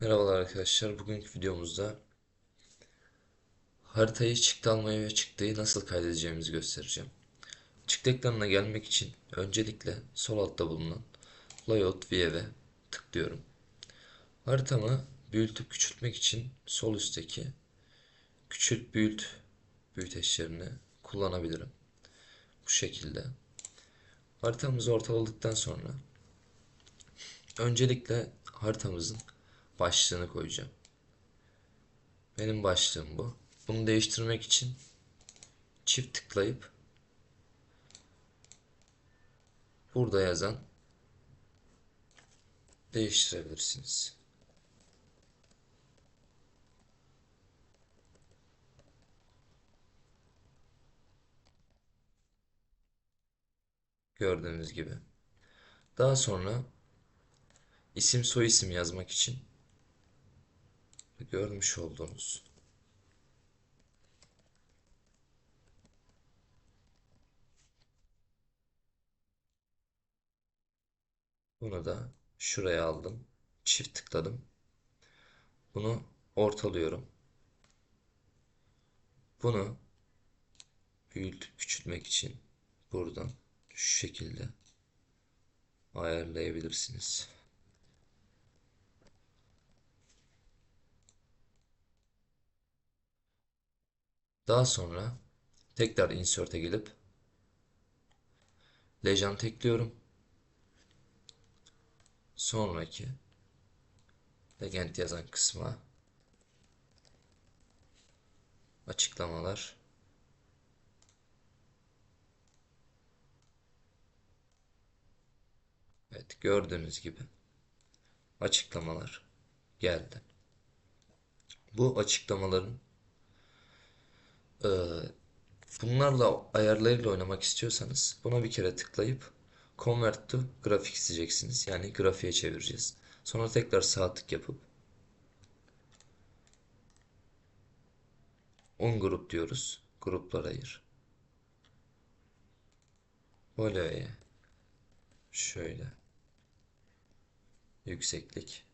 Merhabalar arkadaşlar. Bugünkü videomuzda haritayı çıktı almayı ve çıktıyı nasıl kaydedeceğimizi göstereceğim. Çıktı ekranına gelmek için öncelikle sol altta bulunan Layout View'e tıklıyorum. Haritamı büyütüp küçültmek için sol üstteki küçült büyüt büyüteçlerini kullanabilirim. Bu şekilde. Haritamızı ortaladıktan sonra öncelikle haritamızın başlığını koyacağım. Benim başlığım bu. Bunu değiştirmek için çift tıklayıp burada yazan değiştirebilirsiniz. Gördüğünüz gibi. Daha sonra isim soyisim yazmak için görmüş olduğunuz bunu da şuraya aldım. Çift tıkladım. Bunu ortalıyorum. Bunu büyütüp küçültmek için buradan şu şekilde ayarlayabilirsiniz. Daha sonra tekrar insert'e gelip legend ekliyorum. Sonraki legend yazan kısma açıklamalar Evet gördüğünüz gibi açıklamalar geldi. Bu açıklamaların e, bunlarla ayarlarıyla oynamak istiyorsanız buna bir kere tıklayıp Convert to Graphics diyeceksiniz. Yani grafiğe çevireceğiz. Sonra tekrar sağ tık yapıp On grup diyoruz. Gruplara ayır. Böyle şöyle yükseklik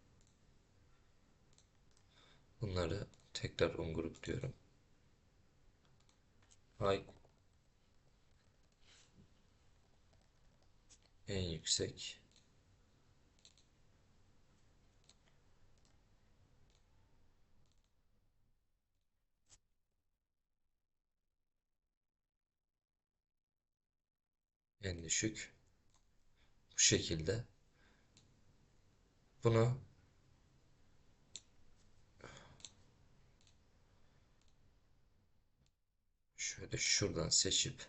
bunları tekrar on grup diyorum. Height en yüksek. En düşük. Bu şekilde. Bunu şöyle şuradan seçip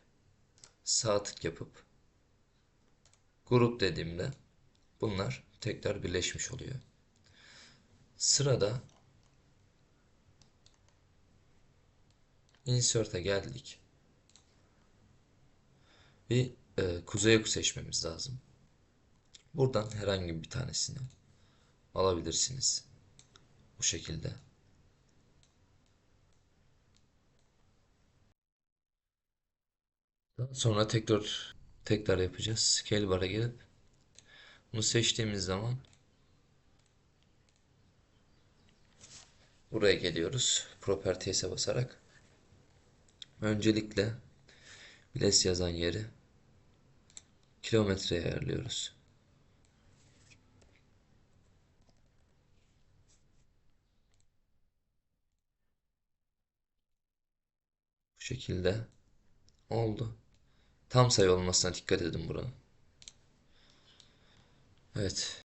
sağ tık yapıp grup dediğimde bunlar tekrar birleşmiş oluyor. Sırada insert'e geldik. Bir e, kuzey oku seçmemiz lazım. Buradan herhangi bir tanesini alabilirsiniz. Bu şekilde. Sonra tekrar tekrar yapacağız. Scale bar'a gelip bunu seçtiğimiz zaman buraya geliyoruz. Properties'e basarak öncelikle Biles yazan yeri kilometreye ayarlıyoruz. Bu şekilde oldu. Tam sayı olmasına dikkat edin buranın. Evet.